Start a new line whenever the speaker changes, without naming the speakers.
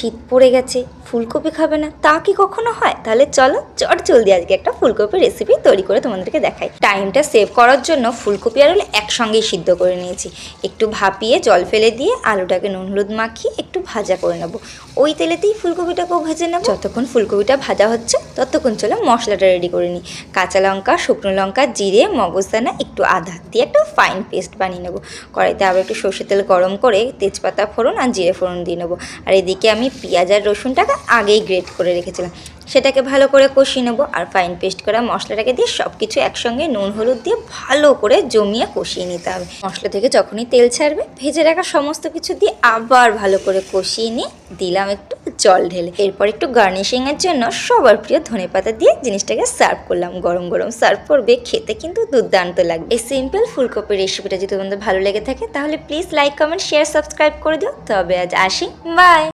শীত পড়ে গেছে। ফুলকপি খাবে না, তা কি কখনো হয়? তাহলে চলো চট জলদি আজকে একটা ফুলকপি রেসিপি তৈরি করে তোমাদেরকে দেখাই। টাইমটা সেভ করার জন্য ফুলকপি আর আলু একসঙ্গেই সিদ্ধ করে নিয়েছি। একটু ভাপিয়ে জল ফেলে দিয়ে আলুটাকে নুন হলুদ মাখিয়ে একটু ভাজা করে নেব। ওই তেলেতেই ফুলকপিটাকেও ভেজে নেব। যতক্ষণ ফুলকপিটা ভাজা হচ্ছে, ততক্ষণ চলো মশলাটা রেডি করে নিই। কাঁচা লঙ্কা, শুকনো লঙ্কা, জিরে, মগজদানা, একটু আদা দিয়ে একটা ফাইন পেস্ট বানিয়ে নেব। কড়াইতে আবার একটু সর্ষের তেল গরম করে তেজপাতা ফোড়ন আর জিরে ফোড়ন দিয়ে নেব। আর এদিকে আমি পেঁয়াজ আর রসুনটাকে আগেই গ্রেট করে রেখেছিলাম। সেটাকে ভালো করে কষিয়ে নেব আর ফাইন পেস্ট করা মশলাটাকে দিয়ে সব কিছু একসঙ্গে নুন, হলুদ দিয়ে ভালো করে জমিয়ে কষিয়ে নিতে হবে। মশলা থেকে যখনই তেল ছাড়বে, ভেজে রাখা সমস্ত কিছু দিয়ে আবার ভালো করে কষিয়ে নিয়ে দিলাম একটু জল ঢেলে। এরপর একটু গার্নিশিংয়ের জন্য সবার প্রিয় ধনে পাতা দিয়ে জিনিসটাকে সার্ভ করলাম। গরম গরম সার্ভ করবে, খেতে কিন্তু দুর্দান্ত লাগবে। এই সিম্পল ফুলকপির রেসিপিটা যদি তোমাদের ভালো লেগে থাকে, তাহলে please like comment share subscribe করে দিও। তবে আজ আসি। বাই